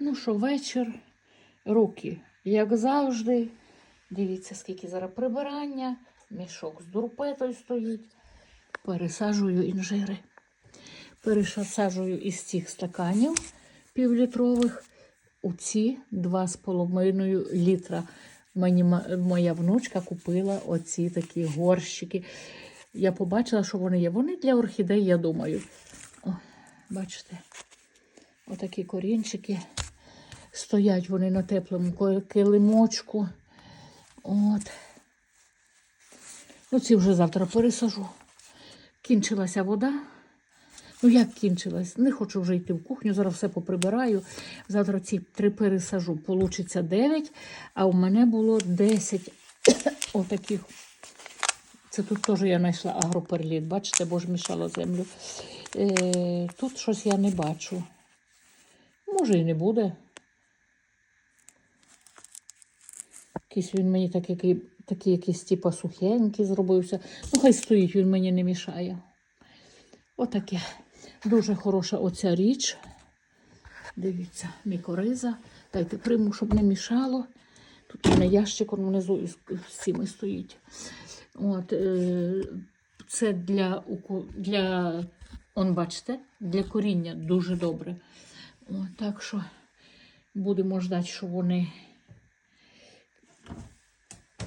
Ну що, вечір, руки, як завжди. Дивіться, скільки зараз прибирання, мішок з дурпетою стоїть. Пересаджую інжири. Пересаджую із цих стаканів півлітрових у ці 2,5 літра. Мені моя внучка купила оці такі горщики. Я побачила, що вони є. Вони для орхідей, я думаю. О, бачите, отакі корінчики. Стоять вони на теплому килимочку. От. Ну, ці вже завтра пересажу. Кінчилася вода. Ну, як кінчилась? Не хочу вже йти в кухню, зараз все поприбираю. Завтра ці три пересажу. Получиться 9, а у мене було 10 отаких. Це тут теж я знайшла агроперліт. Бачите, бо ж мішала землю. Е, тут щось я не бачу. Може і не буде. Якийсь він мені так, який, такий якийсь типа сухенький зробився. Ну, хай стоїть, він мені не мішає. Отаке. Дуже хороша оця річ. Дивіться, мікориза. Дайте приму, щоб не мішало. Тут у мене ящик внизу із, цими стоїть. От, е, це для, для, он, бачите, для коріння дуже добре. От, так що будемо ждати, що вони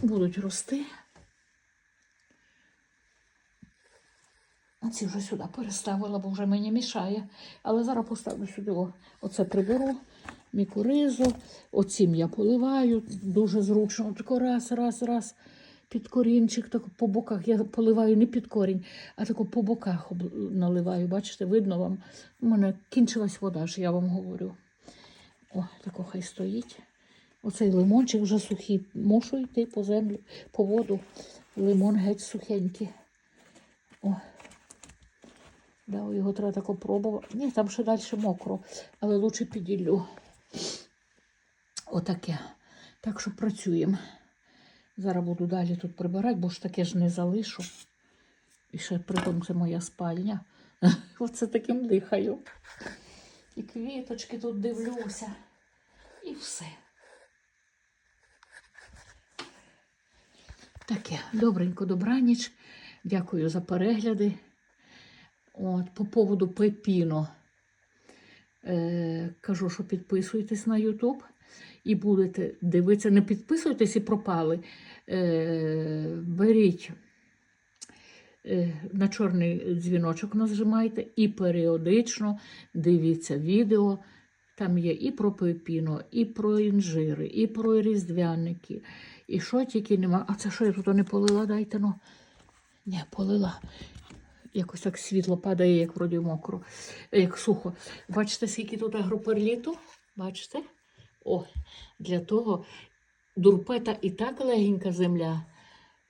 будуть рости. Оці вже сюди переставила, бо вже мені мішає. Але зараз поставлю сюди. Оце приберу, мікоризу. Оцім я поливаю. Дуже зручно. Тако раз, раз, раз. Під корінчик, так по боках. Я поливаю не під корінь, а тако по боках наливаю. Бачите, видно вам. У мене кінчилась вода, ж я вам говорю. О, тако хай стоїть. Оцей лимончик вже сухий. Мушу йти по землю, по воду. Лимон геть сухенький. О. Да, його треба тако пробувати. Ні, там ще далі мокро, але лучше піділлю. Отаке. Так що працюємо. Зараз буду далі тут прибирати, бо ж таке ж не залишу. І ще притом це моя спальня. Оце таким дихаю. І квіточки тут дивлюся. І все. Таке, добренько, добраніч. Дякую за перегляди. От, по поводу пепіно. Е, кажу, що підписуйтесь на YouTube і будете дивитися. Не підписуйтесь і пропали. Е, беріть е, на чорний дзвіночок нажимайте і періодично дивіться відео. Там є і про пепіно, і про інжири, і про різдвяники, і що тільки нема. А це що я тут не полила? Дайте ну. Не, полила. Якось так світло падає, як вроді мокро, як сухо. Бачите, скільки тут агроперліту? Бачите? О, для того дурпета і так легенька земля,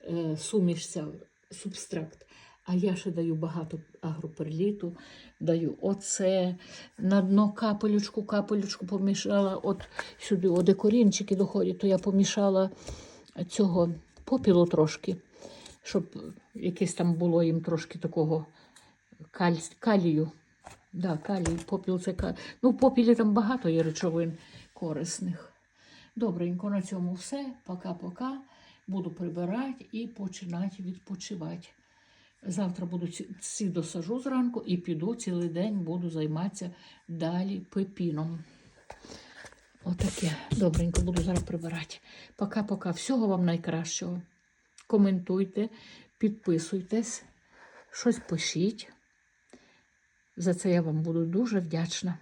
е, суміш субстракт. А я ще даю багато агроперліту, даю оце, на дно капелючку, капелючку помішала, от сюди, о, де корінчики доходять, то я помішала цього попілу трошки, щоб якесь там було їм трошки такого каль... калію. Да, калій, попіл це ка... Ну, в попілі там багато є речовин корисних. Добренько, на цьому все. Пока-пока. Буду прибирати і починати відпочивати. Завтра буду ці, досажу зранку і піду цілий день буду займатися далі пепіном. Отаке. Добренько буду зараз прибирати. Пока-пока. Всього вам найкращого. Коментуйте, підписуйтесь, щось пишіть. За це я вам буду дуже вдячна.